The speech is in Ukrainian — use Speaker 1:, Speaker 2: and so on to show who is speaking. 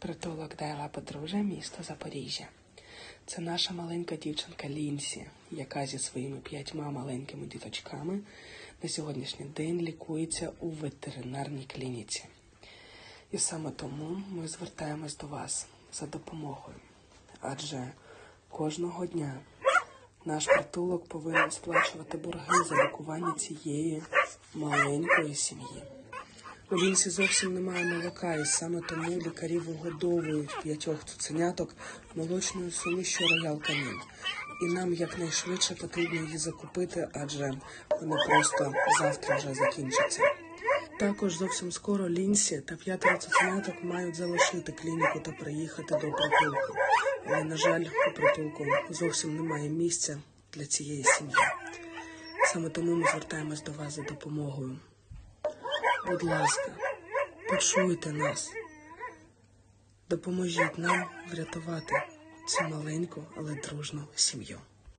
Speaker 1: Притулок Дайла Подружжя, місто Запоріжжя. Це наша маленька дівчинка Лінсі, яка зі своїми п'ятьма маленькими діточками на сьогоднішній день лікується у ветеринарній клініці. І саме тому ми звертаємось до вас за допомогою. Адже кожного дня наш притулок повинен сплачувати борги за лікування цієї маленької сім'ї. У лінсі зовсім немає молока, і саме тому лікарі вигодовують п'ятьох цуценяток молочною сумішю роял канін. І нам якнайшвидше потрібно її закупити, адже вони просто завтра вже закінчаться. Також зовсім скоро Лінсі та п'ятеро цуценяток мають залишити клініку та приїхати до притулку. Але, на жаль, у притулку зовсім немає місця для цієї сім'ї. Саме тому ми звертаємось до вас за допомогою. Будь ласка, почуйте нас. Допоможіть нам врятувати цю маленьку, але дружну сім'ю.